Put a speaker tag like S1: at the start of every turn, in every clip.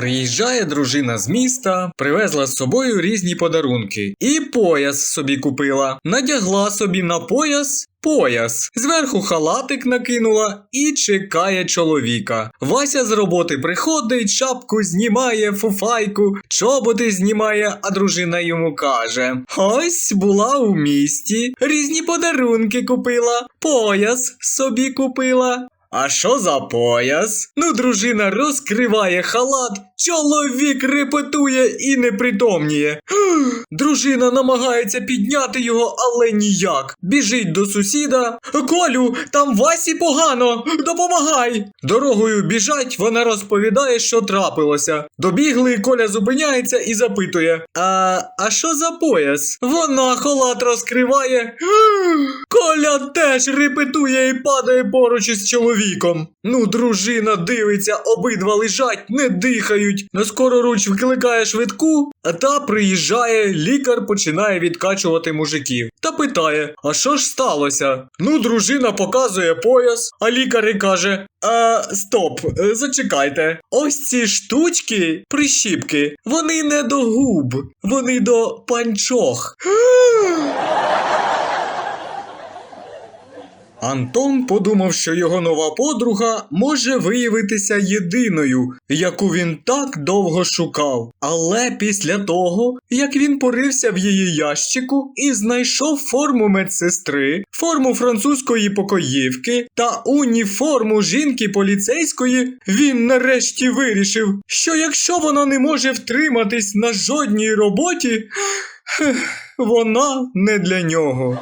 S1: Приїжджає дружина з міста, привезла з собою різні подарунки. І пояс собі купила. Надягла собі на пояс пояс. Зверху халатик накинула і чекає чоловіка. Вася з роботи приходить, шапку знімає, фуфайку, чоботи знімає, а дружина йому каже: Ось була у місті, різні подарунки купила, пояс собі купила. А що за пояс? Ну, дружина розкриває халат, чоловік репетує і непритомніє. Дружина намагається підняти його, але ніяк. Біжить до сусіда. Колю, там Васі погано, допомагай. Дорогою біжать, вона розповідає, що трапилося. Добігли, Коля зупиняється і запитує: А, а що за пояс? Вона халат розкриває. Коля теж репетує і падає поруч із чоловіком. Ну, дружина дивиться, обидва лежать, не дихають. На скороруч викликає швидку, а та приїжджає, лікар починає відкачувати мужиків та питає: А що ж сталося? Ну, дружина показує пояс, а лікар і каже: А, стоп, е, зачекайте. Ось ці штучки, прищіпки, вони не до губ, вони до панчох. Антон подумав, що його нова подруга може виявитися єдиною, яку він так довго шукав. Але після того, як він порився в її ящику і знайшов форму медсестри, форму французької покоївки та уніформу жінки поліцейської, він нарешті вирішив, що якщо вона не може втриматись на жодній роботі, вона не для нього.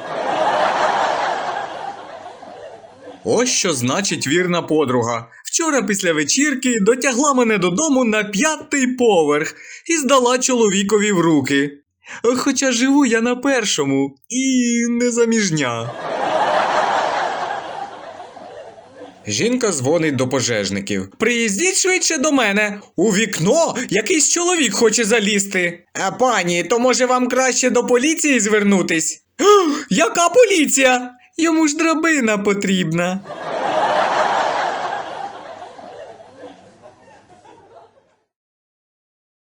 S1: Ось що значить вірна подруга. Вчора після вечірки дотягла мене додому на п'ятий поверх і здала чоловікові в руки. Хоча живу я на першому і не заміжня. Жінка дзвонить до пожежників. Приїздіть швидше до мене. У вікно якийсь чоловік хоче залізти. А пані, то може вам краще до поліції звернутись? Яка поліція? Йому ж драбина потрібна.